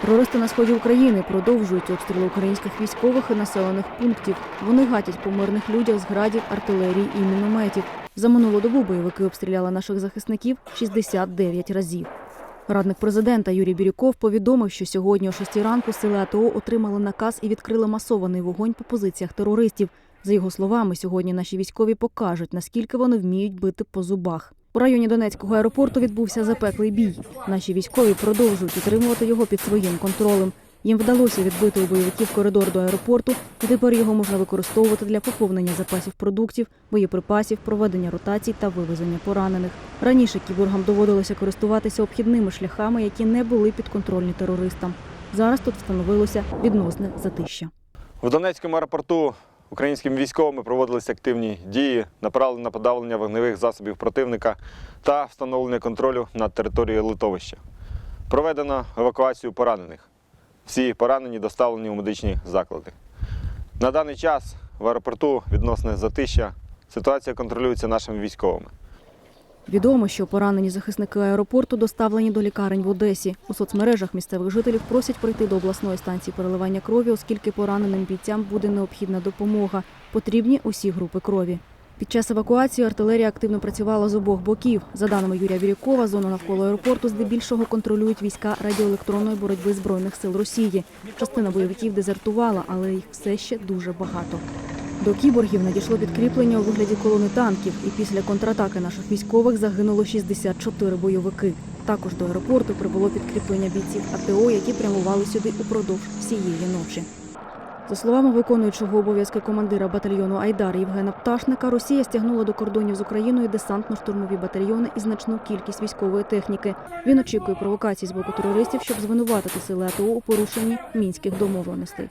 Терористи на сході України продовжують обстріли українських військових і населених пунктів. Вони гатять по мирних людях з градів, артилерії і мінометів. За минулу добу бойовики обстріляли наших захисників 69 разів. Радник президента Юрій Бірюков повідомив, що сьогодні о 6 ранку сили АТО отримали наказ і відкрили масований вогонь по позиціях терористів. За його словами, сьогодні наші військові покажуть, наскільки вони вміють бити по зубах. У районі Донецького аеропорту відбувся запеклий бій. Наші військові продовжують утримувати його під своїм контролем. Їм вдалося відбити у бойовиків коридор до аеропорту, і тепер його можна використовувати для поповнення запасів продуктів, боєприпасів, проведення ротацій та вивезення поранених. Раніше кіборгам доводилося користуватися обхідними шляхами, які не були підконтрольні терористам. Зараз тут встановилося відносне затища. В Донецькому аеропорту українськими військовими проводилися активні дії, направлені на подавлення вогневих засобів противника та встановлення контролю над територією литовища. Проведено евакуацію поранених. Всі поранені доставлені у медичні заклади. На даний час в аеропорту відносне затища. Ситуація контролюється нашими військовими. Відомо, що поранені захисники аеропорту доставлені до лікарень в Одесі. У соцмережах місцевих жителів просять прийти до обласної станції переливання крові, оскільки пораненим бійцям буде необхідна допомога. Потрібні усі групи крові. Під час евакуації артилерія активно працювала з обох боків. За даними Юрія Вірякова, зону навколо аеропорту здебільшого контролюють війська радіоелектронної боротьби збройних сил Росії. Частина бойовиків дезертувала, але їх все ще дуже багато. До кіборгів надійшло підкріплення у вигляді колони танків, і після контратаки наших військових загинуло 64 бойовики. Також до аеропорту прибуло підкріплення бійців АТО, які прямували сюди упродовж всієї ночі. За словами виконуючого обов'язки командира батальйону Айдар Євгена Пташника, Росія стягнула до кордонів з Україною десантно-штурмові батальйони і значну кількість військової техніки. Він очікує провокацій з боку терористів, щоб звинуватити сили АТО у порушенні мінських домовленостей.